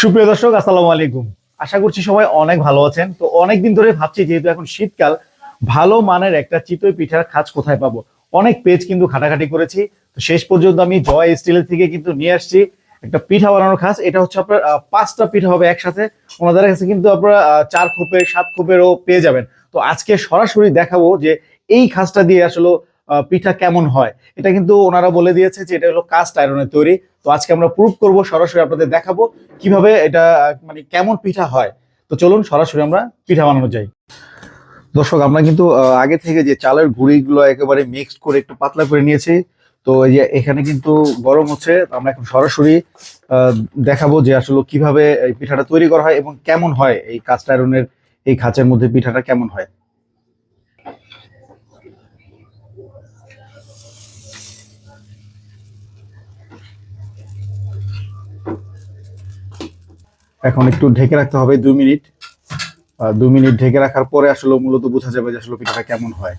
সুপ্রিয় দর্শক, আসসালামু আলাইকুম। আশা করছি সবাই অনেক ভালো আছেন। তো অনেকদিন ধরে ভাবছি, যেহেতু এখন শীতকাল, ভালো মানের একটা চিতই পিঠার খাজ কোথায় পাবো? অনেক পেজ কিন্তু ঘাটাঘাটি করেছি। তো শেষ পর্যন্ত আমি জয় স্টিলের থেকে কিন্তু নিয়ে আসছি একটা পিঠা বানানোর খাস এটা হচ্ছে আপনার পাঁচটা পিঠা হবে একসাথে। ওনাদের কাছে কিন্তু আপনারা চার খোপের, সাত খোপেরও পেয়ে যাবেন। তো আজকে সরাসরি দেখাবো যে এই খাসটা দিয়ে আসলে পিঠা কেমন হয়? এটা কিন্তু ওনারা বলে দিয়েছে যে এটা হলো কাস্ট আয়রনের তৈরি। তো আজকে আমরা প্রুভ করব, সরাসরি আপনাদের দেখাবো কীভাবে এটা মানে কেমন পিঠা হয়। তো চলুন সরাসরি আমরা পিঠা বানানো যাই। দর্শক, আমরা কিন্তু আগে থেকে যে চালের গুঁড়িগুলো একেবারে মিক্সড করে একটু পাতলা করে নিয়েছি। তো এই যে এখানে কিন্তু গরম হচ্ছে আমরা এখন সরাসরি দেখাবো যে আসলে কীভাবে এই পিঠাটা তৈরি করা হয় এবং কেমন হয় এই কাস্ট আয়রনের এই খাঁচের মধ্যে পিঠাটা কেমন হয়। এখন একটু ঢেকে রাখতে হবে দুই মিনিট। দুই মিনিট ঢেকে রাখার পরে আসলে মূলত বোঝা যাবে যে আসলে পিঠাটা কেমন হয়।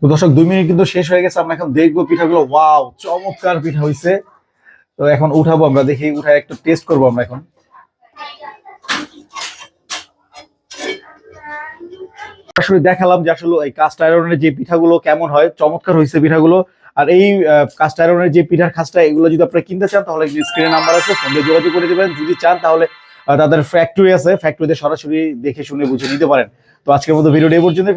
তো দর্শক দুই মিনিট কিন্তু শেষ হয়ে গেছে। আমরা এখন দেখব পিঠাগুলো। ওয়াও, চমৎকার পিঠা হইছে। তো এখন উঠাবো আমরা, দেখি উঠায় একটু টেস্ট করব আমরা এখন। আসলে দেখালাম যে আসলে এই কাস্ট আয়রনের যে পিঠাগুলো কেমন হয়, চমৎকার হয়েছে পিঠাগুলো। আর এই কাস্ট আয়রনের যে পিঠার খাসটা, এগুলো যদি আপনারা কিনতে চান, তাহলে স্ক্রিনে নাম্বার আছে ফোন যোগাযোগ করে দেবেন। যদি চান, তাহলে তাদের ফ্যাক্টরি আছে। ফ্যাক্টরিতে সরাসরি দেখে শুনে বুঝে নিতে পারেন। তো আজকের মতো ভিডিওটি এই পর্যন্ত